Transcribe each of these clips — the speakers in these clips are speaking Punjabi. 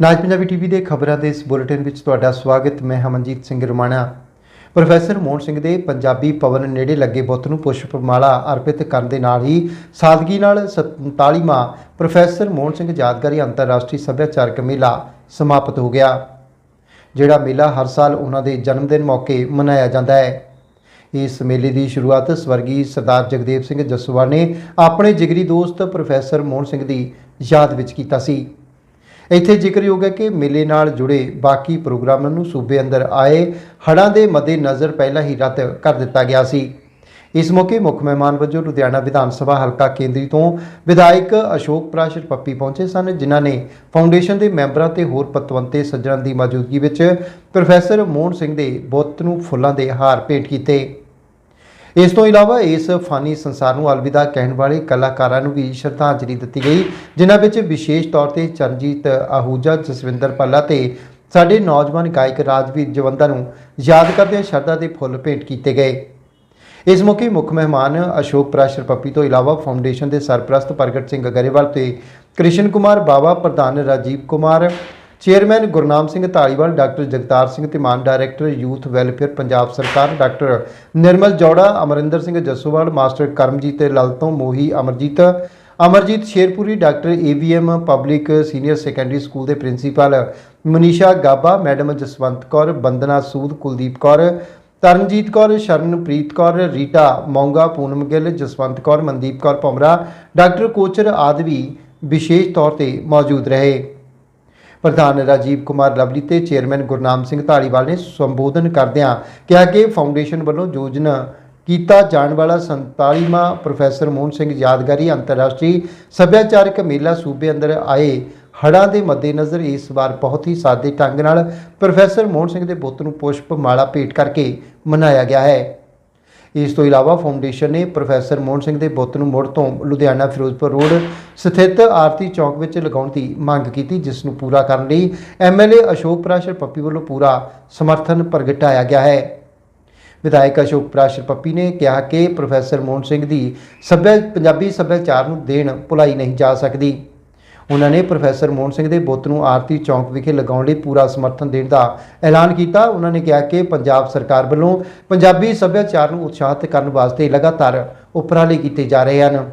ਨਾਜ ਪੰਜਾਬੀ ਟੀਵੀ ਦੇ ਖਬਰਾਂ ਦੇ ਇਸ ਬੁਲੇਟਿਨ ਵਿੱਚ ਤੁਹਾਡਾ ਸਵਾਗਤ। ਮੈਂ ਹਮਨਜੀਤ ਸਿੰਘ ਰਮਾਣਾ। ਪ੍ਰੋਫੈਸਰ ਮੋਹਨ ਸਿੰਘ ਦੇ ਪੰਜਾਬੀ ਪਵਨ ਨੇੜੇ ਲੱਗੇ ਬੁੱਤ ਨੂੰ ਪੁਸ਼ਪਮਾਲਾ ਅਰਪਿਤ ਕਰਨ ਦੇ ਨਾਲ ਹੀ ਸਾਦਗੀ ਨਾਲ 47ਵਾਂ ਪ੍ਰੋਫੈਸਰ ਮੋਹਨ ਸਿੰਘ ਯਾਦਗਾਰੀ ਅੰਤਰਰਾਸ਼ਟਰੀ ਸੱਭਿਆਚਾਰਕ ਮੇਲਾ ਸਮਾਪਤ ਹੋ ਗਿਆ, ਜਿਹੜਾ ਮੇਲਾ ਹਰ ਸਾਲ ਉਹਨਾਂ ਦੇ ਜਨਮ ਦਿਨ ਮੌਕੇ ਮਨਾਇਆ ਜਾਂਦਾ ਹੈ। ਇਸ ਮੇਲੇ ਦੀ ਸ਼ੁਰੂਆਤ ਸਵਰਗੀ ਸਰਦਾਰ ਜਗਦੇਵ ਸਿੰਘ ਜਸਵਾਲ ਨੇ ਆਪਣੇ ਜਿਗਰੀ ਦੋਸਤ ਪ੍ਰੋਫੈਸਰ ਮੋਹਨ ਸਿੰਘ ਦੀ ਯਾਦ ਵਿੱਚ ਕੀਤਾ ਸੀ। ਇੱਥੇ ਜ਼ਿਕਰਯੋਗ ਹੈ ਕਿ ਮੇਲੇ ਨਾਲ ਜੁੜੇ ਬਾਕੀ ਪ੍ਰੋਗਰਾਮਾਂ ਨੂੰ ਸੂਬੇ ਅੰਦਰ ਆਏ ਹੜ੍ਹਾਂ ਦੇ ਮੱਦੇਨਜ਼ਰ ਪਹਿਲਾਂ ਹੀ ਰੱਦ ਕਰ ਦਿੱਤਾ ਗਿਆ ਸੀ। ਇਸ ਮੌਕੇ ਮੁੱਖ ਮਹਿਮਾਨ ਵਜੋਂ ਲੁਧਿਆਣਾ ਵਿਧਾਨ ਸਭਾ ਹਲਕਾ ਕੇਂਦਰੀ ਤੋਂ ਵਿਧਾਇਕ ਅਸ਼ੋਕ ਪ੍ਰਾਸ਼ਰ ਪੱਪੀ ਪਹੁੰਚੇ ਸਨ, ਜਿਨ੍ਹਾਂ ਨੇ ਫਾਊਂਡੇਸ਼ਨ ਦੇ ਮੈਂਬਰਾਂ ਤੇ ਹੋਰ ਪਤਵੰਤੇ ਸੱਜਣਾਂ ਦੀ ਮੌਜੂਦਗੀ ਵਿੱਚ ਪ੍ਰੋਫੈਸਰ ਮੋਹਨ ਸਿੰਘ ਦੇ ਬੁੱਤ ਨੂੰ ਫੁੱਲਾਂ ਦੇ ਹਾਰ ਭੇਂਟ ਕੀਤੇ। ਇਸ ਤੋਂ ਇਲਾਵਾ ਇਸ ਫਾਨੀ ਸੰਸਾਰ ਨੂੰ ਅਲਵਿਦਾ ਕਹਿਣ ਵਾਲੇ ਕਲਾਕਾਰਾਂ ਨੂੰ ਵੀ ਸ਼ਰਧਾਂਜਲੀ ਦਿੱਤੀ ਗਈ, ਜਿਨ੍ਹਾਂ ਵਿੱਚ ਵਿਸ਼ੇਸ਼ ਤੌਰ ਤੇ ਚਰਨਜੀਤ ਆਹੂਜਾ, ਜਸਵਿੰਦਰ ਪੱਲਾ ਤੇ ਸਾਡੇ ਨੌਜਵਾਨ ਗਾਇਕ ਰਾਜਵੀਰ ਜਵੰਦਾ ਨੂੰ ਯਾਦ ਕਰਦਿਆਂ ਸ਼ਰਧਾ ਦੇ ਫੁੱਲ ਭੇਂਟ ਕੀਤੇ ਗਏ। ਇਸ ਮੌਕੇ ਮੁੱਖ ਮਹਿਮਾਨ ਅਸ਼ੋਕ ਪ੍ਰਾਸ਼ਰ ਪੱਪੀ ਤੋਂ ਇਲਾਵਾ ਫਾਊਂਡੇਸ਼ਨ ਦੇ ਸਰਪ੍ਰਸਤ ਪ੍ਰਗਟ ਸਿੰਘ ਗਰੇਵਾਲ ਤੇ ਕ੍ਰਿਸ਼ਨ ਕੁਮਾਰ, ਬਾਵਾ ਪ੍ਰਧਾਨ Rajiv Kumar chairman Gurnam Singh Dhaliwal, doctor Jagtar Singh Dhiman director youth welfare Punjab ਸਰਕਾਰ, doctor Nirmal Jaura, Amarinder Singh Jassowal, master Karamjit Lalton Mohi Amarjit Amarjit Sherpuri, doctor AVM public senior secondary school ਦੇ principal Manisha Gaba, madam Jaswant Kaur, Bandana Sood, Kuldeep Kaur, Taranjit Kaur, Sharanpreet Kaur, Rita Monga, Poonam Gill, Jaswant Kaur, Mandeep Kaur Bhamra, doctor Kochar ਆਦਿ ਵੀ ਵਿਸ਼ੇਸ਼ ਤੌਰ ਤੇ ਮੌਜੂਦ ਰਹੇ। ਪ੍ਰਧਾਨ ਰਾਜੀਵ ਕੁਮਾਰ ਲਵਲੀ ਤੇ ਚੇਅਰਮੈਨ ਗੁਰਨਾਮ ਸਿੰਘ ਧਾਲੀਵਾਲ ਨੇ ਸੰਬੋਧਨ ਕਰਦਿਆਂ ਕਿਹਾ ਕਿ ਫਾਊਂਡੇਸ਼ਨ ਵੱਲੋਂ ਯੋਜਨਾ ਕੀਤਾ ਜਾਣ ਵਾਲਾ 47ਵਾਂ ਪ੍ਰੋਫੈਸਰ ਮੋਹਨ ਸਿੰਘ ਯਾਦਗਾਰੀ ਅੰਤਰਰਾਸ਼ਟਰੀ ਸੱਭਿਆਚਾਰਕ ਮੇਲਾ ਸੂਬੇ ਅੰਦਰ ਆਏ ਹੜ੍ਹਾਂ ਦੇ ਮੱਦੇਨਜ਼ਰ ਇਸ ਵਾਰ ਬਹੁਤ ਹੀ ਸਾਦੇ ਢੰਗ ਨਾਲ ਪ੍ਰੋਫੈਸਰ ਮੋਹਨ ਸਿੰਘ ਦੇ ਬੁੱਤ ਨੂੰ ਪੁਸ਼ਪ ਮਾਲਾ ਭੇਟ ਕਰਕੇ ਮਨਾਇਆ ਗਿਆ ਹੈ। ਇਸ ਤੋਂ ਇਲਾਵਾ ਫਾਊਂਡੇਸ਼ਨ ਨੇ ਪ੍ਰੋਫੈਸਰ ਮੋਹਨ ਸਿੰਘ ਦੇ ਬੁੱਤ ਨੂੰ ਮੁੜ ਤੋਂ ਲੁਧਿਆਣਾ ਫਿਰੋਜ਼ਪੁਰ ਰੋਡ ਸਥਿਤ ਆਰਤੀ ਚੌਕ ਵਿੱਚ ਲਗਾਉਣ ਦੀ ਮੰਗ ਕੀਤੀ, ਜਿਸ ਨੂੰ ਪੂਰਾ ਕਰਨ ਲਈ ਐਮਐਲਏ ਅਸ਼ੋਕ ਪ੍ਰਾਸ਼ਰ ਪੱਪੀ ਵੱਲੋਂ ਪੂਰਾ ਸਮਰਥਨ ਪ੍ਰਗਟਾਇਆ ਗਿਆ ਹੈ। ਵਿਧਾਇਕ ਅਸ਼ੋਕ ਪ੍ਰਾਸ਼ਰ ਪੱਪੀ ਨੇ ਕਿਹਾ ਕਿ ਪ੍ਰੋਫੈਸਰ ਮੋਹਨ ਸਿੰਘ ਦੀ ਸੱਭਿਆ, ਪੰਜਾਬੀ ਸੱਭਿਆਚਾਰ ਨੂੰ ਦੇਣ ਭੁਲਾਈ ਨਹੀਂ ਜਾ ਸਕਦੀ। ਉਹਨਾਂ ਨੇ ਪ੍ਰੋਫੈਸਰ ਮੋਹਨ ਸਿੰਘ ਦੇ ਬੁੱਤ ਨੂੰ ਆਰਤੀ ਚੌਂਕ ਵਿਖੇ ਲਗਾਉਣ ਲਈ ਪੂਰਾ ਸਮਰਥਨ ਦੇਣ ਦਾ ਐਲਾਨ ਕੀਤਾ। ਉਹਨਾਂ ਨੇ ਕਿਹਾ ਕਿ ਪੰਜਾਬ ਸਰਕਾਰ ਵੱਲੋਂ ਪੰਜਾਬੀ ਸੱਭਿਆਚਾਰ ਨੂੰ ਉਤਸ਼ਾਹਿਤ ਕਰਨ ਵਾਸਤੇ ਲਗਾਤਾਰ ਉਪਰਾਲੇ ਕੀਤੇ ਜਾ ਰਹੇ ਹਨ।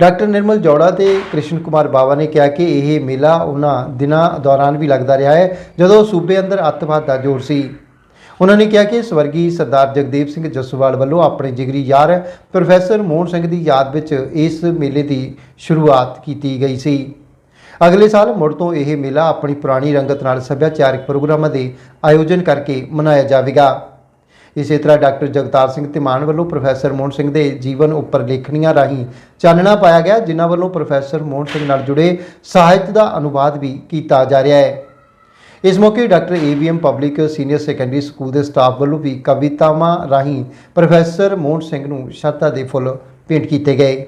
ਡਾਕਟਰ ਨਿਰਮਲ ਜੋੜਾ ਤੇ ਕ੍ਰਿਸ਼ਨ ਕੁਮਾਰ ਬਾਵਾ ਨੇ ਕਿਹਾ ਕਿ ਇਹ ਮੇਲਾ ਉਹਨਾਂ ਦਿਨਾਂ ਦੌਰਾਨ ਵੀ ਲੱਗਦਾ ਰਿਹਾ ਹੈ, ਜਦੋਂ ਸੂਬੇ ਅੰਦਰ ਅੱਤਵਾਦ ਦਾ ਜ਼ੋਰ ਸੀ। ਉਹਨਾਂ ਨੇ ਕਿਹਾ ਕਿ ਸਵਰਗੀ ਸਰਦਾਰ ਜਗਦੇਵ ਸਿੰਘ ਜੱਸੋਵਾਲ ਵੱਲੋਂ ਆਪਣੇ ਜਿਗਰੀ ਯਾਰ ਪ੍ਰੋਫੈਸਰ ਮੋਹਨ ਸਿੰਘ ਦੀ ਯਾਦ ਵਿੱਚ ਇਸ ਮੇਲੇ ਦੀ ਸ਼ੁਰੂਆਤ ਕੀਤੀ ਗਈ ਸੀ। ਅਗਲੇ ਸਾਲ ਮੁੜ ਤੋਂ ਇਹ ਮੇਲਾ ਆਪਣੀ ਪੁਰਾਣੀ ਰੰਗਤ ਨਾਲ ਸੱਭਿਆਚਾਰਕ ਪ੍ਰੋਗਰਾਮਾਂ ਦੇ ਆਯੋਜਨ ਕਰਕੇ ਮਨਾਇਆ ਜਾਵੇਗਾ। ਇਸੇ ਤਰ੍ਹਾਂ ਡਾਕਟਰ ਜਗਤਾਰ ਸਿੰਘ ਧਿਮਾਨ ਵੱਲੋਂ ਪ੍ਰੋਫੈਸਰ ਮੋਹਨ ਸਿੰਘ ਦੇ ਜੀਵਨ ਉੱਪਰ ਲੇਖਣੀਆਂ ਰਾਹੀਂ ਚਾਨਣਾ ਪਾਇਆ ਗਿਆ, ਜਿਨ੍ਹਾਂ ਵੱਲੋਂ ਪ੍ਰੋਫੈਸਰ ਮੋਹਨ ਸਿੰਘ ਨਾਲ ਜੁੜੇ ਸਾਹਿਤ ਦਾ ਅਨੁਵਾਦ ਵੀ ਕੀਤਾ ਜਾ ਰਿਹਾ ਹੈ। ਇਸ ਮੌਕੇ doctor AVM public senior secondary school ਦੇ ਸਟਾਫ ਵੱਲੋਂ ਵੀ ਕਵਿਤਾਵਾਂ ਰਾਹੀਂ ਪ੍ਰੋਫੈਸਰ ਮੋਹਨ ਸਿੰਘ ਨੂੰ ਸ਼ਰਧਾ ਦੇ ਫੁੱਲ ਭੇਂਟ ਕੀਤੇ ਗਏ।